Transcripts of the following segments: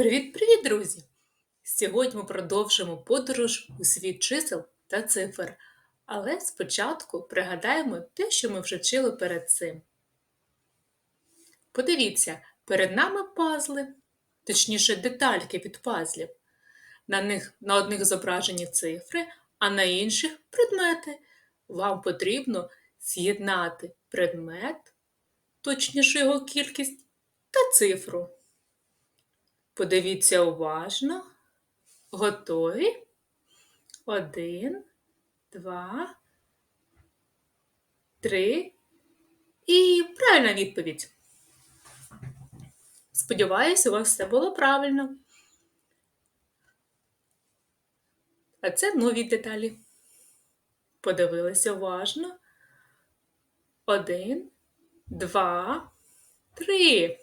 Привіт-привіт, друзі! Сьогодні ми продовжимо подорож у світ чисел та цифр, але спочатку пригадаємо те, що ми вже вчили перед цим. Подивіться, перед нами пазли, точніше, детальки від пазлів. На них на одних зображені цифри, а на інших предмети. Вам потрібно з'єднати предмет, точніше його кількість та цифру. Подивіться уважно. Готові? Один, два, три. І правильна відповідь. Сподіваюся, у вас все було правильно. А це нові деталі. Подивилися уважно. Один, два, три.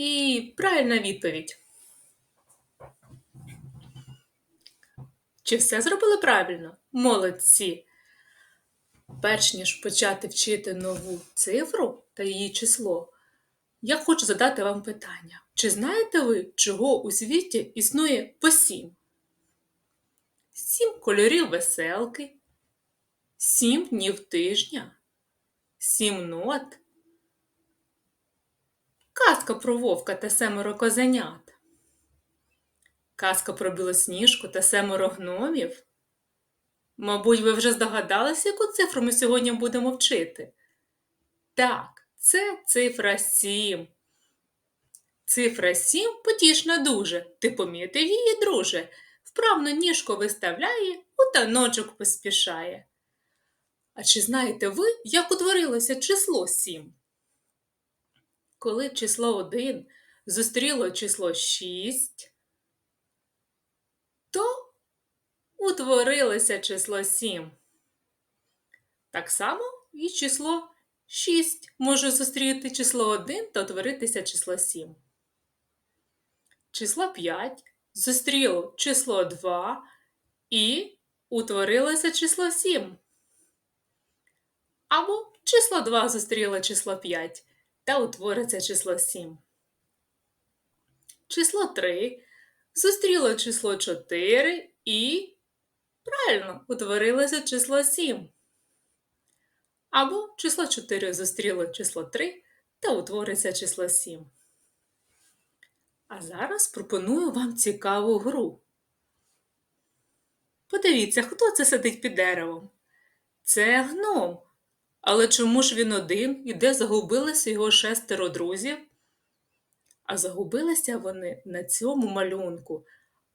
І правильна відповідь. Чи все зробили правильно? Молодці! Перш ніж почати вчити нову цифру та її число, я хочу задати вам питання. Чи знаєте ви, чого у світі існує по сім? Сім кольорів веселки, сім днів тижня, сім нот, Казка про вовка та семеро козенят. Казка про білосніжку та семеро гномів. Мабуть, ви вже здогадалися, яку цифру ми сьогодні будемо вчити? Так, це цифра сім. Цифра сім потішна дуже. Ти помітив її, друже. Вправно ніжку виставляє, у таночок поспішає. А чи знаєте ви, як утворилося число сім? Коли число 1 зустріло число 6, то утворилося число 7. Так само і число 6 може зустріти число 1 та утворитися число 7. Число 5 зустріло число 2 і утворилося число 7. Або число 2 зустріло число 5 та утвориться число 7. Число 3 зустріло число 4 і правильно утворилося число 7. Або число 4 зустріло число 3 та утвориться число 7. А зараз пропоную вам цікаву гру. Подивіться, хто це сидить під деревом? Це гном. Але чому ж він один і де загубилися його шестеро друзів? А загубилися вони на цьому малюнку.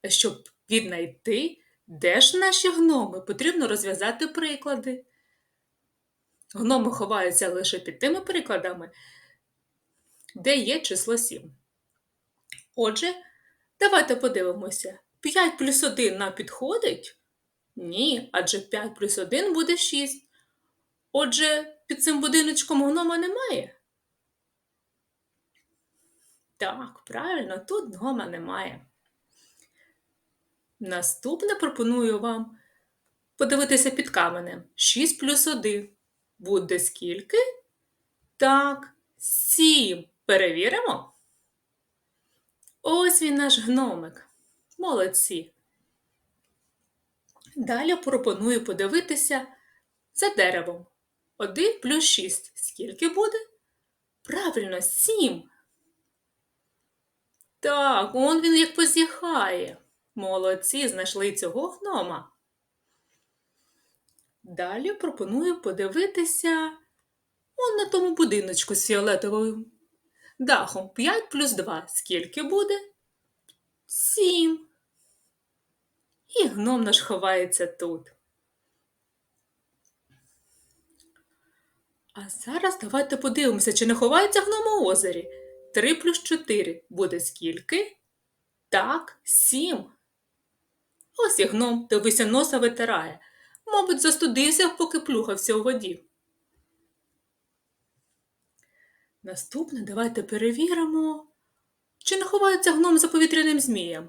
А щоб віднайти, де ж наші гноми, потрібно розв'язати приклади. Гноми ховаються лише під тими прикладами, де є число 7. Отже, давайте подивимося: 5 плюс 1 нам підходить? Ні, адже 5 плюс 1 буде 6. Отже, під цим будиночком гнома немає? Так, правильно, тут гнома немає. Наступне пропоную вам подивитися під каменем. 6 плюс 1 буде скільки? Так, 7. Перевіримо. Ось він наш гномик. Молодці. Далі пропоную подивитися за деревом. 1 плюс 6. Скільки буде? Правильно, 7. Так, он він як позіхає. Молодці, знайшли цього гнома. Далі пропоную подивитися он на тому будиночку з фіолетовим дахом 5 плюс 2. Скільки буде? 7. І гном наш ховається тут. А зараз давайте подивимося, чи не ховається гном у озері. 3 плюс 4 буде скільки? Так, 7. Ось і гном, дивися, носа витирає. Мабуть, застудився, поки плюхався у воді. Наступне давайте перевіримо, чи не ховається гном за повітряним змієм.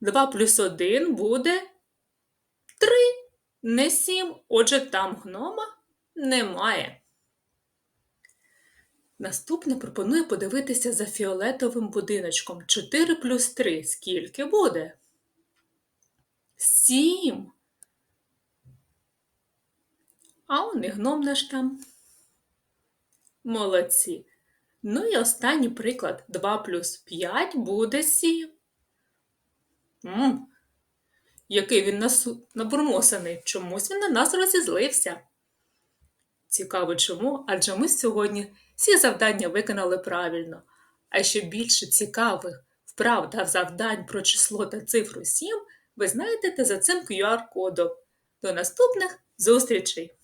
2 плюс 1 буде 3, не 7. Отже, там гнома немає. Наступне пропоную подивитися за фіолетовим будиночком. 4 плюс 3. Скільки буде? 7. А он і гном наш там. Молодці. Ну і останній приклад. 2 плюс 5 буде 7. М, який він насу... набурмосаний. Чомусь він на нас розізлився. Цікаво чому, адже ми сьогодні всі завдання виконали правильно. А ще більше цікавих вправ та завдань про число та цифру 7 ви знайдете за цим QR-кодом. До наступних зустрічей!